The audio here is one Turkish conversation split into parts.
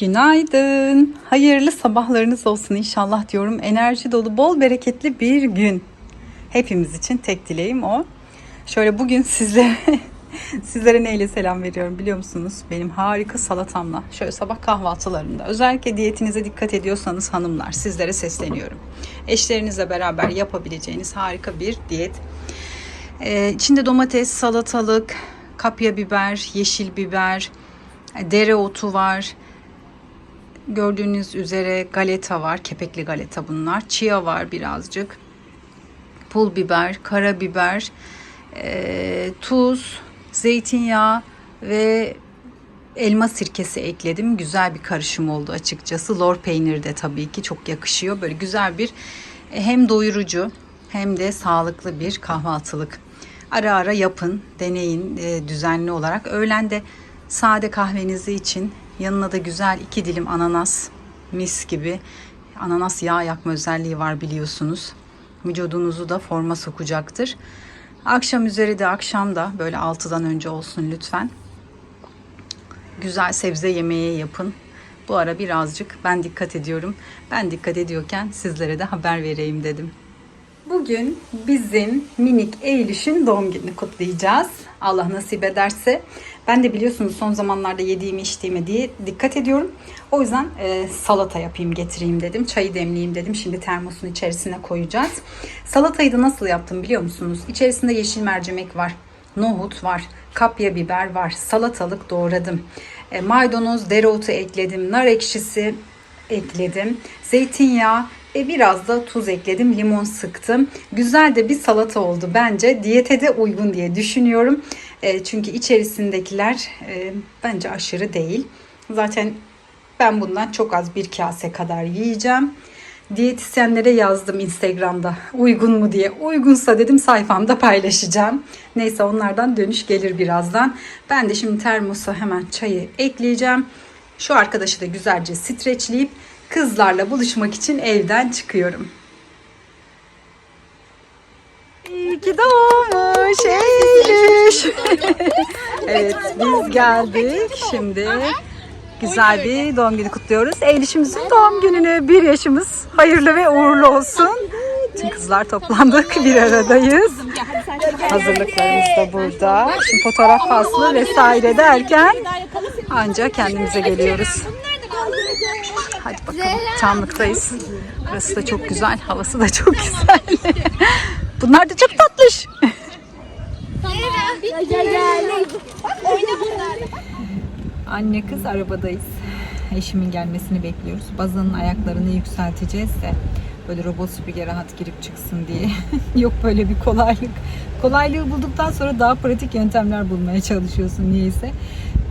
Günaydın. Hayırlı sabahlarınız olsun inşallah diyorum. Enerji dolu, bol bereketli bir gün. Hepimiz için tek dileğim o. Şöyle bugün sizlere sizlere neyle selam veriyorum biliyor musunuz? Benim harika salatamla. Şöyle sabah kahvaltılarında. Özellikle diyetinize dikkat ediyorsanız hanımlar sizlere sesleniyorum. Eşlerinizle beraber yapabileceğiniz harika bir diyet. Ee, içinde domates, salatalık, kapya biber, yeşil biber, dereotu var. Gördüğünüz üzere galeta var. Kepekli galeta bunlar. Chia var birazcık. Pul biber, karabiber, e, tuz, zeytinyağı ve elma sirkesi ekledim. Güzel bir karışım oldu açıkçası. Lor peyniri de tabii ki çok yakışıyor. Böyle güzel bir hem doyurucu hem de sağlıklı bir kahvaltılık. Ara ara yapın, deneyin e, düzenli olarak. Öğlende sade kahvenizi için yanına da güzel iki dilim ananas mis gibi. Ananas yağ yakma özelliği var biliyorsunuz. Vücudunuzu da forma sokacaktır. Akşam üzeri de akşam da böyle 6'dan önce olsun lütfen. Güzel sebze yemeği yapın. Bu ara birazcık ben dikkat ediyorum. Ben dikkat ediyorken sizlere de haber vereyim dedim. Bugün bizim minik Eylül'ün doğum gününü kutlayacağız. Allah nasip ederse. Ben de biliyorsunuz son zamanlarda yediğimi içtiğime diye dikkat ediyorum. O yüzden e, salata yapayım getireyim dedim. Çayı demleyeyim dedim. Şimdi termosun içerisine koyacağız. Salatayı da nasıl yaptım biliyor musunuz? İçerisinde yeşil mercimek var. Nohut var. Kapya biber var. Salatalık doğradım. E, maydanoz, dereotu ekledim. Nar ekşisi ekledim. Zeytinyağı ve biraz da tuz ekledim. Limon sıktım. Güzel de bir salata oldu bence. Diyete de uygun diye düşünüyorum. E, çünkü içerisindekiler e, bence aşırı değil. Zaten ben bundan çok az bir kase kadar yiyeceğim. Diyetisyenlere yazdım Instagram'da uygun mu diye. Uygunsa dedim sayfamda paylaşacağım. Neyse onlardan dönüş gelir birazdan. Ben de şimdi termosa hemen çayı ekleyeceğim. Şu arkadaşı da güzelce streçleyip kızlarla buluşmak için evden çıkıyorum. İyi ki doğmuş Eylül. evet biz geldik. Şimdi güzel bir doğum günü kutluyoruz. Eylül'ümüzün doğum gününü bir yaşımız hayırlı ve uğurlu olsun. Tüm kızlar toplandık bir aradayız. Hazırlıklarımız da burada. Şimdi fotoğraf faslı vesaire derken ancak kendimize geliyoruz. Hadi bakalım Çamlık'tayız. Burası da çok güzel. Havası da çok güzel. Bunlar da çok tatlış. Anne kız arabadayız. Eşimin gelmesini bekliyoruz. Bazanın ayaklarını yükselteceğiz de böyle robot süpürge rahat girip çıksın diye. Yok böyle bir kolaylık. Kolaylığı bulduktan sonra daha pratik yöntemler bulmaya çalışıyorsun niyeyse.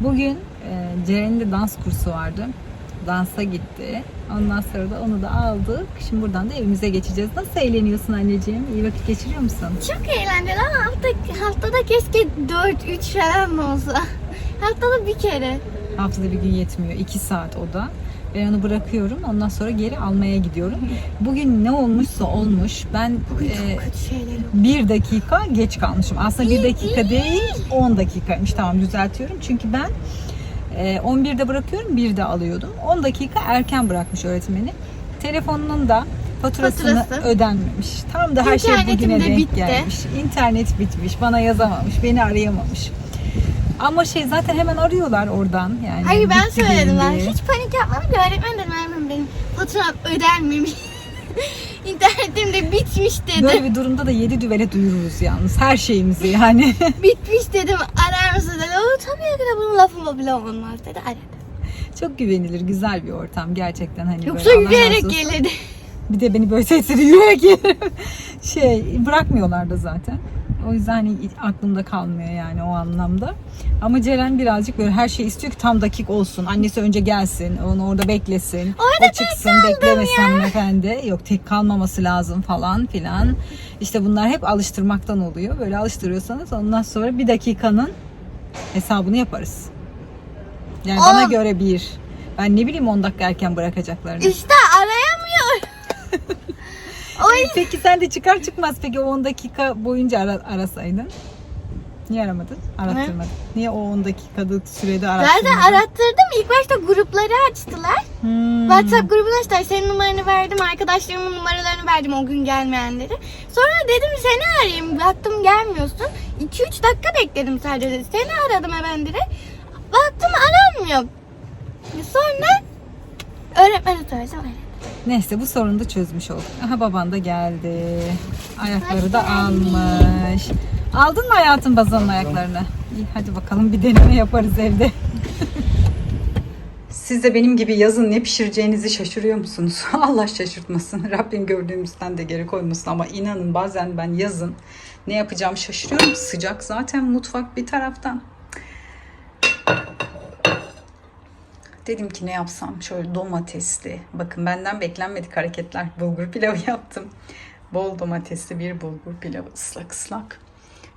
Bugün e, Ceren'in de dans kursu vardı. Dansa gitti. Ondan sonra da onu da aldık. Şimdi buradan da evimize geçeceğiz. Nasıl eğleniyorsun anneciğim? İyi vakit geçiriyor musun? Çok eğlenceli ama hafta, haftada keşke 4-3 falan olsa. Haftada bir kere. Haftada bir gün yetmiyor. 2 saat o da. Ben onu bırakıyorum. Ondan sonra geri almaya gidiyorum. Bugün ne olmuşsa olmuş. Ben e, Kötü şeyler bir dakika geç kalmışım. Aslında bir dakika değil 10 dakikaymış. Tamam düzeltiyorum. Çünkü ben e, 11'de bırakıyorum 1'de alıyordum. 10 dakika erken bırakmış öğretmeni. Telefonunun da faturasını Faturası. ödenmemiş. Tam da her şey bugüne de denk bitti. gelmiş. İnternet bitmiş. Bana yazamamış. Beni arayamamış. Ama şey zaten hemen arıyorlar oradan. Yani Hayır ben bitti söyledim ben. diye. Hiç panik yapmadım ki öğretmen dedim öğretmenim benim faturam ödenmemiş. İnternetim de bitmiş dedim. Böyle bir durumda da yedi düvele duyururuz yalnız her şeyimizi yani. Bitmiş dedim arar mısın dedi. O tabii ki de bunun lafı bile olmaz dedi. Aradı. Çok güvenilir, güzel bir ortam gerçekten hani Yoksa böyle yürüyerek gelirdi. Bir de beni böyle sesleri yürüyerek gelirim. Şey bırakmıyorlar da zaten. O yüzden aklımda kalmıyor yani o anlamda. Ama Ceren birazcık böyle her şey istiyor ki tam dakik olsun. Annesi önce gelsin, onu orada beklesin. Orada o çıksın, beklemesin hanımefendi. Yok tek kalmaması lazım falan filan. İşte bunlar hep alıştırmaktan oluyor. Böyle alıştırıyorsanız ondan sonra bir dakikanın hesabını yaparız. Yani bana On. göre bir. Ben ne bileyim 10 dakika erken bırakacaklarını. İşte arayamıyor. o yüzden Peki sen de çıkar çıkmaz peki o 10 dakika boyunca ara, arasaydın? Niye aramadın? Arattırmadın. Niye o 10 dakikalık sürede arattırmadın? Zaten arattırdım. İlk başta grupları açtılar. Hmm. WhatsApp grubuna açtılar. Senin numaranı verdim. Arkadaşlarımın numaralarını verdim o gün gelmeyenleri. Sonra dedim seni arayayım. Baktım gelmiyorsun. 2-3 dakika bekledim sadece. Seni aradım hemen direkt. Baktım aranmıyor. Sonra öğretmeni soracağım. Neyse bu sorunu da çözmüş olduk. Aha baban da geldi. Ayakları da almış. Aldın mı hayatın bazanın ayaklarını? İyi hadi bakalım bir deneme yaparız evde. Siz de benim gibi yazın ne pişireceğinizi şaşırıyor musunuz? Allah şaşırtmasın. Rabbim gördüğümüzden de geri koymasın ama inanın bazen ben yazın ne yapacağım şaşırıyorum. Sıcak zaten mutfak bir taraftan. Dedim ki ne yapsam şöyle domatesli. Bakın benden beklenmedik hareketler. Bulgur pilavı yaptım. Bol domatesli bir bulgur pilavı ıslak ıslak.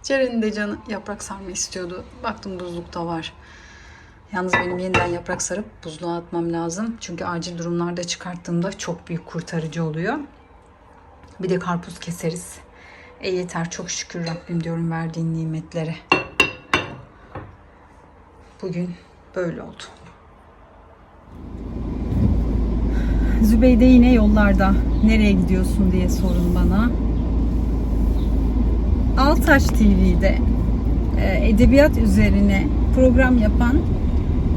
Ceren'in de canı yaprak sarma istiyordu. Baktım buzlukta var. Yalnız benim yeniden yaprak sarıp buzluğa atmam lazım. Çünkü acil durumlarda çıkarttığımda çok büyük kurtarıcı oluyor. Bir de karpuz keseriz. E yeter çok şükür Rabbim diyorum verdiğin nimetlere. Bugün böyle oldu. Zübeyde yine yollarda. Nereye gidiyorsun diye sorun bana. Altaş TV'de e, edebiyat üzerine program yapan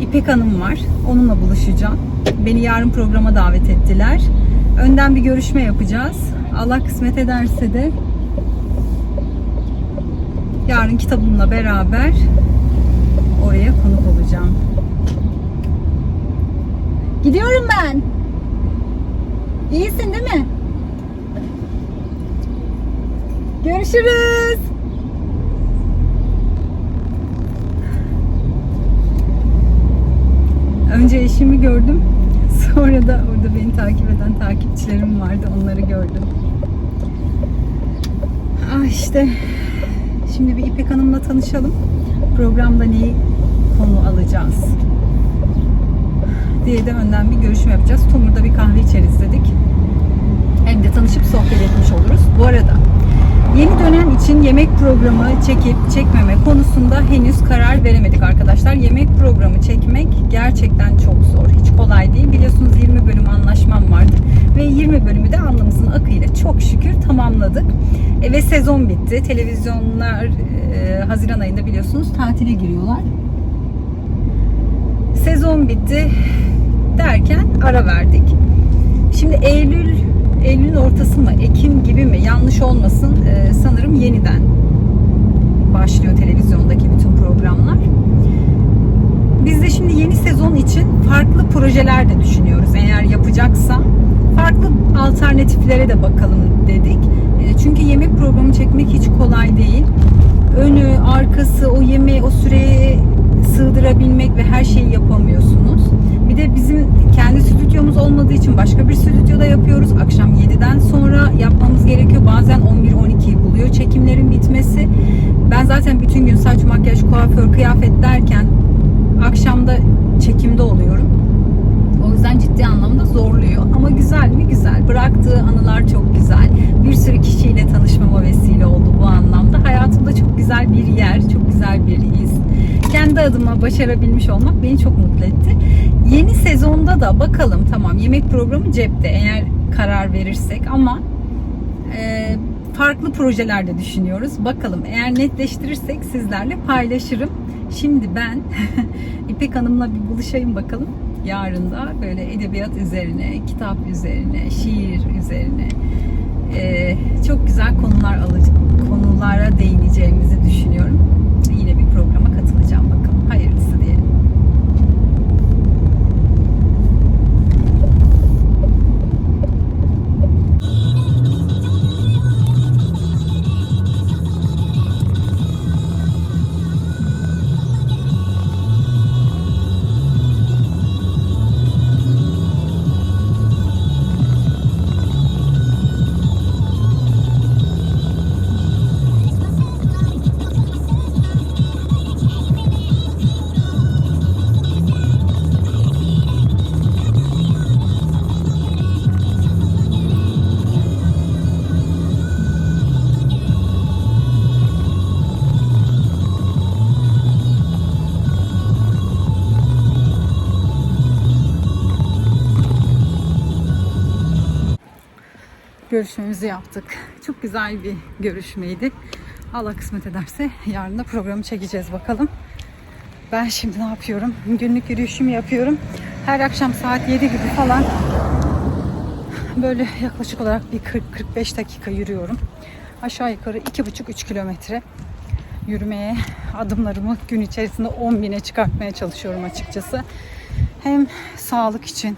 İpek Hanım var. Onunla buluşacağım. Beni yarın programa davet ettiler. Önden bir görüşme yapacağız. Allah kısmet ederse de yarın kitabımla beraber oraya konuk olacağım. Gidiyorum ben. İyisin değil mi? Görüşürüz. Önce eşimi gördüm. Sonra da orada beni takip eden takipçilerim vardı. Onları gördüm. Ah işte. Şimdi bir İpek Hanım'la tanışalım. Programda neyi konu alacağız? Diye de önden bir görüşme yapacağız. Tomur'da bir kahve içeriz dedik. Hem de tanışıp sohbet etmiş oluruz. Bu arada yeni dönem için yemek programı çekip çekmeme konusunda henüz karar veremedik arkadaşlar. Yemek programı çekmek gerçekten çok zor. Hiç kolay değil. Biliyorsunuz 20 bölüm anlaşmam vardı. Ve 20 bölümü de alnımızın akıyla çok şükür tamamladık. E, ve sezon bitti. Televizyonlar e, Haziran ayında biliyorsunuz tatile giriyorlar. Sezon bitti derken ara verdik. Şimdi Eylül Eylül'ün ortası mı, Ekim gibi mi yanlış olmasın e, sanırım yeniden başlıyor televizyondaki bütün programlar. Biz de şimdi yeni sezon için farklı projeler de düşünüyoruz. Eğer yapacaksam farklı alternatiflere de bakalım dedik. E, çünkü yemek programı çekmek hiç kolay değil. Önü, arkası, o yemeği o süreye sığdırabilmek ve her şeyi yapamıyorsunuz. Bir de bizim kendi stüdyomuz olmadığı için başka bir stüdyoda yapıyoruz. Akşam 7'den sonra yapmamız gerekiyor. Bazen 11-12'yi buluyor çekimlerin bitmesi. Ben zaten bütün gün saç, makyaj, kuaför, kıyafet derken akşamda çekimde oluyorum. Yüzden ciddi anlamda zorluyor. Ama güzel mi? Güzel. Bıraktığı anılar çok güzel. Bir sürü kişiyle tanışmama vesile oldu bu anlamda. Hayatımda çok güzel bir yer, çok güzel bir iz. Kendi adıma başarabilmiş olmak beni çok mutlu etti. Yeni sezonda da bakalım tamam yemek programı cepte eğer karar verirsek ama e, farklı projeler de düşünüyoruz. Bakalım eğer netleştirirsek sizlerle paylaşırım. Şimdi ben İpek Hanım'la bir buluşayım bakalım. Yarın da böyle edebiyat üzerine, kitap üzerine, şiir üzerine e, çok güzel konular alacağım, konulara değineceğimizi düşünüyorum. Görüşmemizi yaptık. Çok güzel bir görüşmeydi. Allah kısmet ederse yarın da programı çekeceğiz bakalım. Ben şimdi ne yapıyorum? Günlük yürüyüşümü yapıyorum. Her akşam saat 7 gibi falan böyle yaklaşık olarak bir 40-45 dakika yürüyorum. Aşağı yukarı 2,5-3 kilometre yürümeye adımlarımı gün içerisinde 10 bine çıkartmaya çalışıyorum açıkçası. Hem sağlık için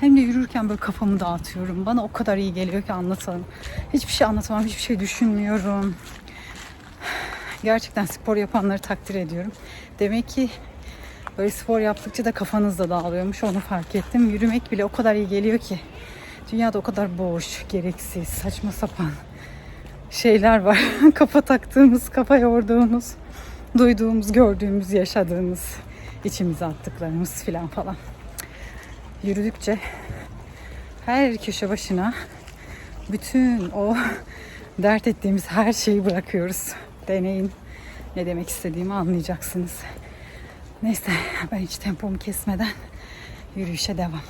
hem de yürürken böyle kafamı dağıtıyorum. Bana o kadar iyi geliyor ki anlatalım. Hiçbir şey anlatamam, hiçbir şey düşünmüyorum. Gerçekten spor yapanları takdir ediyorum. Demek ki böyle spor yaptıkça da kafanız da dağılıyormuş onu fark ettim. Yürümek bile o kadar iyi geliyor ki. Dünyada o kadar boş, gereksiz, saçma sapan şeyler var. kafa taktığımız, kafa yorduğumuz, duyduğumuz, gördüğümüz, yaşadığımız, içimize attıklarımız filan falan. Yürüdükçe her köşe başına bütün o dert ettiğimiz her şeyi bırakıyoruz. Deneyin. Ne demek istediğimi anlayacaksınız. Neyse ben hiç tempomu kesmeden yürüyüşe devam.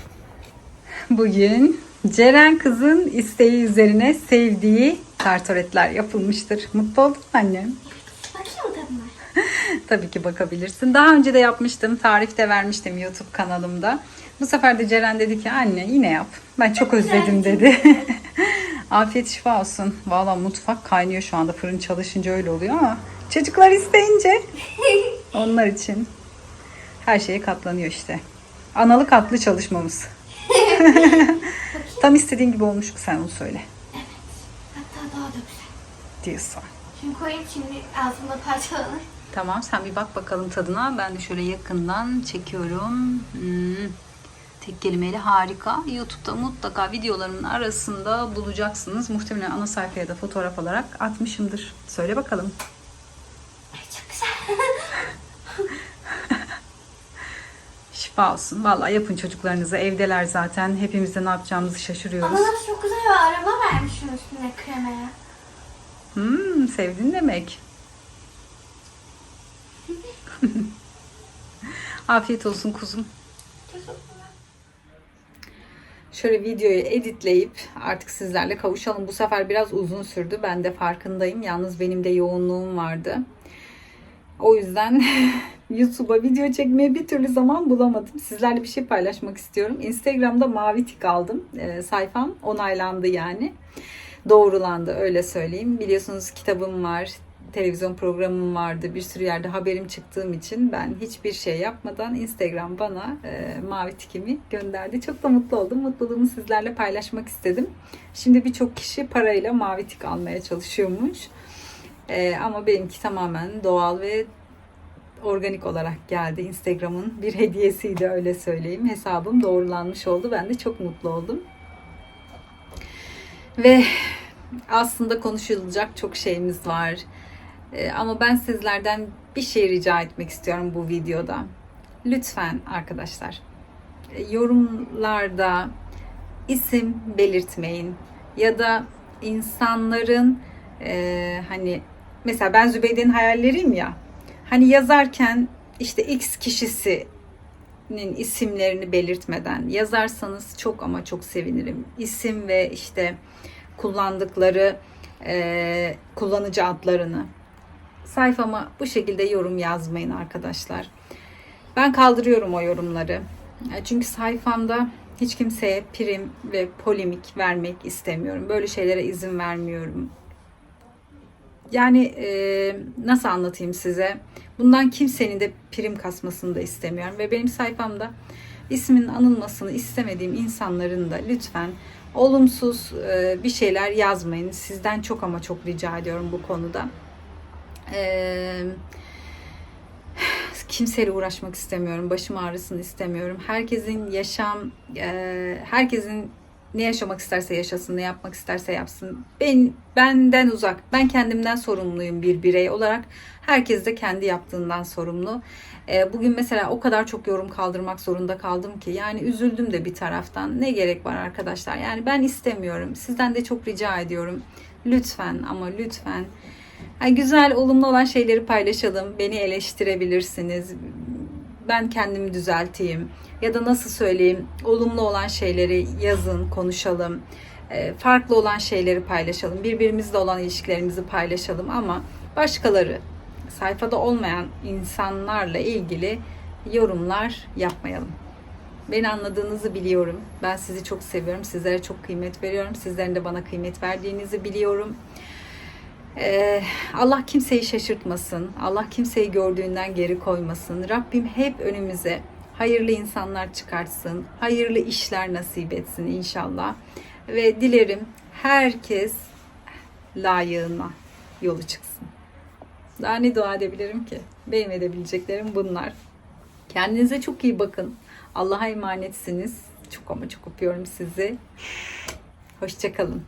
Bugün Ceren kızın isteği üzerine sevdiği tartoretler yapılmıştır. Mutlu oldun annem. Bakayım. Tabii ki bakabilirsin. Daha önce de yapmıştım. Tarif de vermiştim YouTube kanalımda. Bu sefer de Ceren dedi ki anne yine yap. Ben çok özledim dedi. Afiyet şifa olsun. Valla mutfak kaynıyor şu anda. Fırın çalışınca öyle oluyor ama çocuklar isteyince onlar için her şeye katlanıyor işte. Analı katlı çalışmamız. Tam istediğin gibi olmuş mu sen onu söyle Hatta daha da güzel. diyorsun. Şimdi koyayım şimdi ağzımda parçalanır. Tamam sen bir bak bakalım tadına. Ben de şöyle yakından çekiyorum. Hmm. Tek kelimeyle harika. YouTube'da mutlaka videolarımın arasında bulacaksınız. Muhtemelen ana sayfaya da fotoğraf olarak atmışımdır. Söyle bakalım. Ay çok güzel. Şifa olsun. Vallahi yapın çocuklarınıza. Evdeler zaten. Hepimiz de ne yapacağımızı şaşırıyoruz. Ananas çok güzel bir aroma vermişim üstüne kremaya. Hmm, sevdin demek. Afiyet olsun kuzum. Şöyle videoyu editleyip artık sizlerle kavuşalım. Bu sefer biraz uzun sürdü. Ben de farkındayım. Yalnız benim de yoğunluğum vardı. O yüzden YouTube'a video çekmeye bir türlü zaman bulamadım. Sizlerle bir şey paylaşmak istiyorum. Instagram'da mavi tik aldım. Ee, sayfam onaylandı yani. Doğrulandı öyle söyleyeyim. Biliyorsunuz kitabım var. Televizyon programım vardı. Bir sürü yerde haberim çıktığım için ben hiçbir şey yapmadan Instagram bana e, mavi tikimi gönderdi. Çok da mutlu oldum. Mutluluğumu sizlerle paylaşmak istedim. Şimdi birçok kişi parayla mavi tik almaya çalışıyormuş. E, ama benimki tamamen doğal ve organik olarak geldi. Instagram'ın bir hediyesiydi öyle söyleyeyim. Hesabım doğrulanmış oldu. Ben de çok mutlu oldum. Ve aslında konuşulacak çok şeyimiz var. Ee, ama ben sizlerden bir şey rica etmek istiyorum bu videoda. Lütfen arkadaşlar e, yorumlarda isim belirtmeyin ya da insanların e, hani mesela ben Zübeyde'nin hayalleriyim ya hani yazarken işte X kişisinin isimlerini belirtmeden yazarsanız çok ama çok sevinirim. İsim ve işte kullandıkları e, kullanıcı adlarını sayfama bu şekilde yorum yazmayın arkadaşlar. Ben kaldırıyorum o yorumları. E, Çünkü sayfamda hiç kimseye prim ve polemik vermek istemiyorum. Böyle şeylere izin vermiyorum. Yani e, nasıl anlatayım size? Bundan kimsenin de prim kasmasını da istemiyorum. Ve benim sayfamda isminin anılmasını istemediğim insanların da lütfen olumsuz e, bir şeyler yazmayın. Sizden çok ama çok rica ediyorum bu konuda. Eee kimseyle uğraşmak istemiyorum. Başım ağrısını istemiyorum. Herkesin yaşam, herkesin ne yaşamak isterse yaşasın, ne yapmak isterse yapsın. Ben benden uzak. Ben kendimden sorumluyum bir birey olarak. Herkes de kendi yaptığından sorumlu. Bugün mesela o kadar çok yorum kaldırmak zorunda kaldım ki yani üzüldüm de bir taraftan. Ne gerek var arkadaşlar? Yani ben istemiyorum. Sizden de çok rica ediyorum. Lütfen ama lütfen yani güzel, olumlu olan şeyleri paylaşalım. Beni eleştirebilirsiniz. Ben kendimi düzelteyim. Ya da nasıl söyleyeyim, olumlu olan şeyleri yazın, konuşalım. e, farklı olan şeyleri paylaşalım. Birbirimizle olan ilişkilerimizi paylaşalım ama başkaları sayfada olmayan insanlarla ilgili yorumlar yapmayalım. Beni anladığınızı biliyorum. Ben sizi çok seviyorum. Sizlere çok kıymet veriyorum. Sizlerin de bana kıymet verdiğinizi biliyorum. Ee, Allah kimseyi şaşırtmasın. Allah kimseyi gördüğünden geri koymasın. Rabbim hep önümüze hayırlı insanlar çıkartsın. Hayırlı işler nasip etsin inşallah. Ve dilerim herkes layığına yolu çıksın. Daha ne dua edebilirim ki? Benim edebileceklerim bunlar. Kendinize çok iyi bakın. Allah'a emanetsiniz. Çok ama çok öpüyorum sizi. Hoşçakalın.